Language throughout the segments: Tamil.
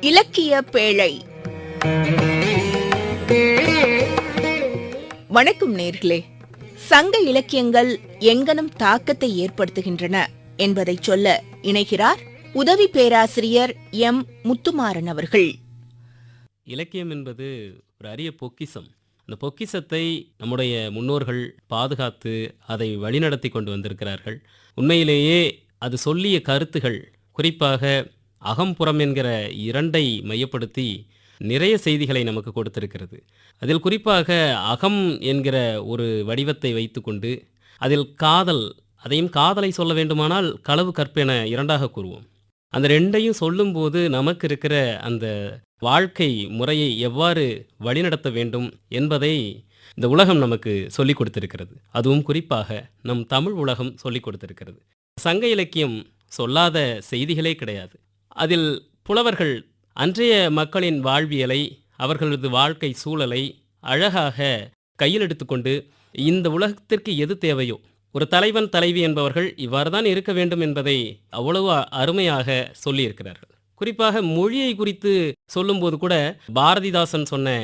இலக்கிய பேழை. வணக்கம் நேர்களே. சங்க இலக்கியங்கள் எங்கனம் தாக்கத்தை ஏற்படுத்துகின்றன என்பதை சொல்ல இணைகிறார் உதவி பேராசிரியர் எம் முத்துமாறன் அவர்கள். இலக்கியம் என்பது ஒரு அரிய பொக்கிசம். அந்த பொக்கிஷத்தை நம்முடைய முன்னோர்கள் பாதுகாத்து அதை வழிநடத்தி கொண்டு வந்திருக்கிறார்கள். உண்மையிலேயே அது சொல்லிய கருத்துகள் குறிப்பாக அகம்புறம் என்கிற இரண்டை மையப்படுத்தி நிறைய செய்திகளை நமக்கு கொடுத்திருக்கிறது. அதில் குறிப்பாக அகம் என்கிற ஒரு வடிவத்தை வைத்துக்கொண்டு அதில் காதல் அதையும் காதலை சொல்ல வேண்டுமானால் களவு கற்பென இரண்டாக கூறுவோம். அந்த ரெண்டையும் சொல்லும்போது நமக்கு இருக்கிற அந்த வாழ்க்கை முறையை எவ்வாறு வழிநடத்த வேண்டும் என்பதை இந்த உலகம் நமக்கு சொல்லிக் கொடுத்திருக்கிறது. அதுவும் குறிப்பாக நம் தமிழ் உலகம் சொல்லிக் கொடுத்திருக்கிறது. சங்க இலக்கியம் சொல்லாத செய்திகளே கிடையாது. அதில் புலவர்கள் அன்றைய மக்களின் வாழ்வியலை அவர்களது வாழ்க்கை சூழலை அழகாக கையில் எடுத்துக்கொண்டு இந்த உலகத்திற்கு எது தேவையோ ஒரு தலைவன் தலைவி என்பவர்கள் இவ்வாறு தான் இருக்க வேண்டும் என்பதை அவ்வளவு அருமையாக சொல்லியிருக்கிறார்கள். குறிப்பாக மொழியை குறித்து சொல்லும்போது கூட பாரதிதாசன் சொன்ன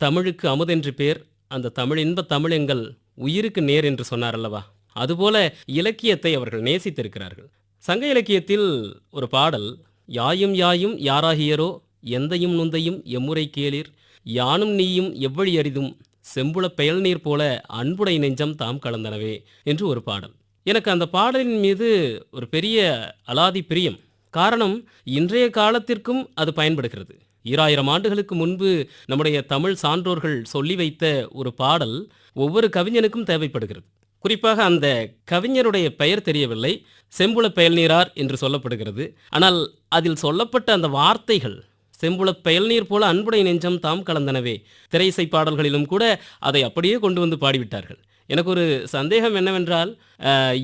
தமிழுக்கு அமுதென்று பேர் அந்த தமிழ் இன்ப தமிழ் எங்கள் உயிருக்கு நேர் என்று சொன்னார் அல்லவா? அதுபோல இலக்கியத்தை அவர்கள் நேசித்திருக்கிறார்கள். சங்க இலக்கியத்தில் ஒரு பாடல் யாயும் யாயும் யாராகியரோ எந்தையும் நுந்தையும் எம்முறை கேளீர் யானும் நீயும் எவ்வழி அரிதும் செம்புள பெயல் நீர் போல அன்புடை நெஞ்சம் தாம் கலந்தனவே என்று ஒரு பாடல். எனக்கு அந்த பாடலின் மீது ஒரு பெரிய அலாதி பிரியம். காரணம் இன்றைய காலத்திற்கும் அது பயன்படுகிறது. ஈராயிரம் ஆண்டுகளுக்கு முன்பு நம்முடைய தமிழ் சான்றோர்கள் சொல்லி வைத்த ஒரு பாடல் ஒவ்வொரு கவிஞனுக்கும் தேவைப்படுகிறது. குறிப்பாக அந்த கவிஞருடைய பெயர் தெரியவில்லை செம்புல பெயல்நீரார் என்று சொல்லப்படுகிறது. ஆனால் அதில் சொல்லப்பட்ட அந்த வார்த்தைகள் செம்புல பயல்நீர் போல அன்புடை நெஞ்சம் தாம் கலந்தனவே. திரைசை பாடல்களிலும் கூட அதை அப்படியே கொண்டு வந்து பாடிவிட்டார்கள். எனக்கு ஒரு சந்தேகம் என்னவென்றால்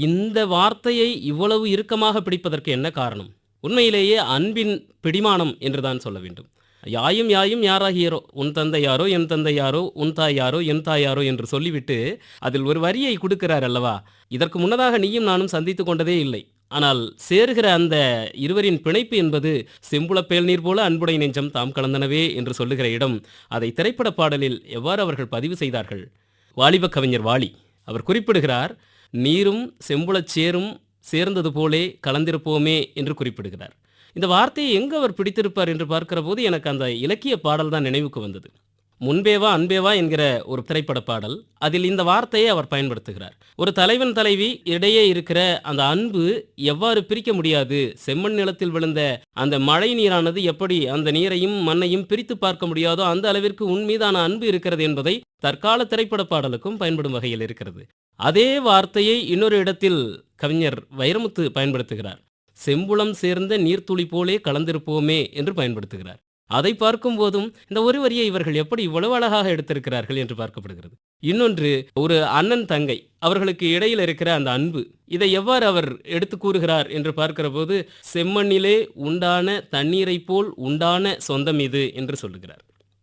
இந்த வார்த்தையை இவ்வளவு இறுக்கமாக பிடிப்பதற்கு என்ன காரணம்? உண்மையிலேயே அன்பின் பிடிமானம் என்றுதான் சொல்ல வேண்டும். யாயும் யாயும் யாராகியரோ உன் தந்தை யாரோ என் தந்தை யாரோ உன் தாய் யாரோ என் தாய் யாரோ என்று சொல்லிவிட்டு அதில் ஒரு வரியை கொடுக்கிறார் அல்லவா? இதற்கு முன்னதாக நீயும் நானும் சந்தித்து கொண்டதே இல்லை. ஆனால் சேருகிற அந்த இருவரின் பிணைப்பு என்பது செம்புள நீர் போல அன்புடை நெஞ்சம் தாம் கலந்தனவே என்று சொல்லுகிற இடம். அதை திரைப்பட பாடலில் எவ்வாறு அவர்கள் பதிவு செய்தார்கள்? வாலிப கவிஞர் வாலி அவர் குறிப்பிடுகிறார் நீரும் செம்புளச் சேரும் சேர்ந்தது போலே கலந்திருப்போமே என்று குறிப்பிடுகிறார். இந்த வார்த்தையை எங்கு அவர் பிடித்திருப்பார் என்று பார்க்கிற போது எனக்கு அந்த இலக்கிய பாடல் தான் நினைவுக்கு வந்தது. முன்பேவா அன்பேவா என்கிற ஒரு திரைப்பட பாடல் அதில் இந்த வார்த்தையை அவர் பயன்படுத்துகிறார். ஒரு தலைவன் தலைவி இடையே இருக்கிற அந்த அன்பு எவ்வாறு பிரிக்க முடியாது? செம்மண் நிலத்தில் விழுந்த அந்த மழை நீரானது எப்படி அந்த நீரையும் மண்ணையும் பிரித்து பார்க்க முடியாதோ அந்த அளவிற்கு உன் மீதான அன்பு இருக்கிறது என்பதை தற்கால திரைப்பட பாடலுக்கும் பயன்படும் வகையில் இருக்கிறது. அதே வார்த்தையை இன்னொரு இடத்தில் கவிஞர் வைரமுத்து பயன்படுத்துகிறார். செம்புளம் சேர்ந்த நீர்த்துளி போலே கலந்திருப்போமே என்று பயன்படுத்துகிறார். அதை பார்க்கும் போதும் இந்த ஒரு வரியை இவர்கள் எப்படி இவ்வளவு அழகாக எடுத்திருக்கிறார்கள் என்று பார்க்கப்படுகிறது. இன்னொன்று ஒரு அண்ணன் தங்கை அவர்களுக்கு இடையில் இருக்கிற அந்த அன்பு இதை எவ்வாறு அவர் எடுத்து கூறுகிறார் என்று பார்க்கிற போது செம்மண்ணிலே உண்டான தண்ணீரைப் போல் உண்டான சொந்தம் இது என்று சொல்லுகிறார்.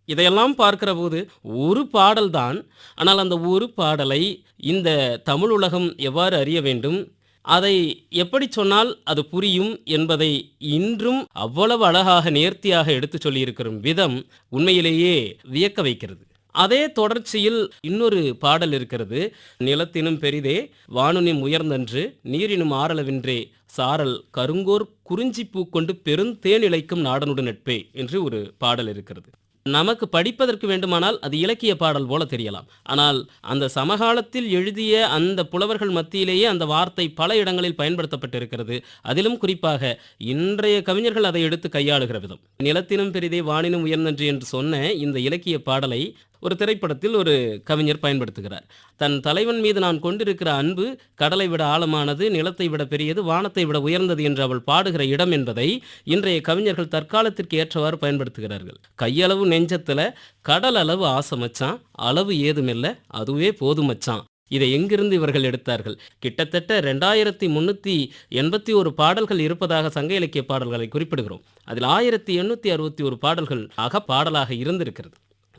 இதையெல்லாம் பார்க்கிற போது ஒரு பாடல்தான் ஆனால் அந்த ஒரு பாடலை இந்த தமிழ் உலகம் எவ்வாறு அறிய வேண்டும்? அதை எப்படி சொன்னால் அது புரியும் என்பதை இன்றும் அவ்வளவு அழகாக நேர்த்தியாக எடுத்துச் சொல்லியிருக்கிற விதம் உண்மையிலேயே வியக்க வைக்கிறது. அதே தொடர்ச்சியில் இன்னொரு பாடல் இருக்கிறது. நிலத்தினும் பெரிதே வானுனின் உயர்ந்தன்று நீரினும் ஆறளவென்றே சாரல் கருங்கோர் குறிஞ்சி பூ கொண்டு பெருந்தேனிலைக்கும் நாடனுடன் நட்பே என்று ஒரு பாடல் இருக்கிறது. நமக்கு படிப்பதற்கு வேண்டுமானால் அது இலக்கிய பாடல் போல தெரியலாம். ஆனால் அந்த சமகாலத்தில் எழுதிய அந்த புலவர்கள் மத்தியிலேயே அந்த வார்த்தை பல இடங்களில் பயன்படுத்தப்பட்டிருக்கிறது. அதிலும் குறிப்பாக இன்றைய கவிஞர்கள் அதை எடுத்து கையாளுகிற விதம். நிலத்தினும் பெரிதே வானினும் உயர்ந்தன்று என்று சொன்ன இந்த இலக்கிய பாடலை ஒரு திரைப்படத்தில் ஒரு கவிஞர் பயன்படுத்துகிறார். தன் தலைவன் மீது நான் கொண்டிருக்கிற அன்பு கடலை விட ஆழமானது நிலத்தை விட பெரியது வானத்தை விட உயர்ந்தது என்று அவள் பாடுகிற இடம் என்பதை இன்றைய கவிஞர்கள் தற்காலத்திற்கு ஏற்றவாறு பயன்படுத்துகிறார்கள். கையளவு நெஞ்சத்தில் கடல் அளவு ஆசை மச்சான் அளவு ஏதுமில்ல அதுவே போதுமச்சான் இதை எங்கிருந்து இவர்கள் எடுத்தார்கள்? கிட்டத்தட்ட ரெண்டாயிரத்தி முன்னூற்றி எண்பத்தி ஒரு பாடல்கள் இருப்பதாக சங்க இலக்கிய பாடல்களை குறிப்பிடுகிறோம். அதில் ஆயிரத்தி எண்ணூற்றி அறுபத்தி ஒரு பாடல்கள் ஆக பாடலாக இருந்திருக்கிறது.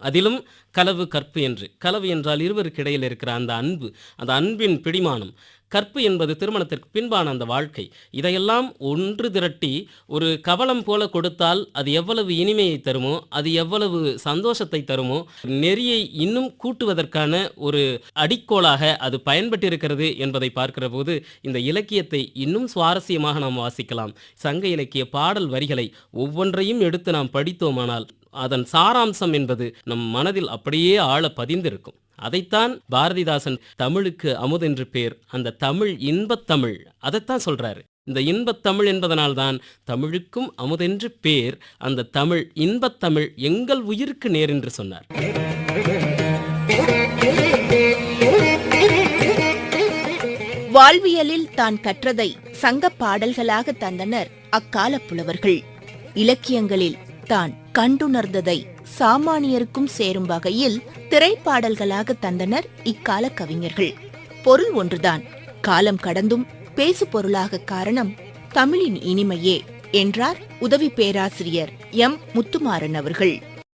அதிலும் கலவு கற்பு என்று. கலவு என்றால் இருவருக்கு இடையில் இருக்கிற அந்த அன்பு அந்த அன்பின் பிடிமானம். கற்பு என்பது திருமணத்திற்கு பின்பான அந்த வாழ்க்கை. இதையெல்லாம் ஒன்று திரட்டி ஒரு கவலம் போல கொடுத்தால் அது எவ்வளவு இனிமையை தருமோ அது எவ்வளவு சந்தோஷத்தை தருமோ நெறியை இன்னும் கூட்டுவதற்கான ஒரு அடிக்கோலாக அது பயன்பட்டிருக்கிறது என்பதை பார்க்கிற போது இந்த இலக்கியத்தை இன்னும் சுவாரஸ்யமாக நாம் வாசிக்கலாம். சங்க இலக்கிய பாடல் வரிகளை ஒவ்வொன்றையும் எடுத்து நாம் படித்தோமானால் அதன் சாராம்சம் என்பது நம் மனதில் அப்படியே ஆழ பதிந்திருக்கும். அதைத்தான் பாரதிதாசன் தமிழுக்கு அமுதென்று பேர். அந்த தமிழ் இன்பத்தமிழ் அதைத்தான் சொல்றாரு. இந்த இன்பத்தமிழ் என்பதனால்தான் தமிழுக்கும் அமுதென்று பேர். அந்த தமிழ் இன்பத்தமிழ் எங்கள் உயிருக்கு நேர் என்று சொன்னார். வாழ்வியலில் தான் கற்றதை சங்கப் பாடல்களாக தந்தனர் அக்கால புலவர்கள். இலக்கியங்களில் தான் கண்டுணர்ந்ததை சாமானியருக்கும் சேரும் வகையில் திரைப்பாடல்களாக தந்தனர் இக்கால கவிஞர்கள். பொருள் ஒன்றுதான். காலம் கடந்தும் பேசு பொருளாக காரணம் தமிழின் இனிமையே என்றார் உதவி பேராசிரியர் எம். முத்துமாறன் அவர்கள்.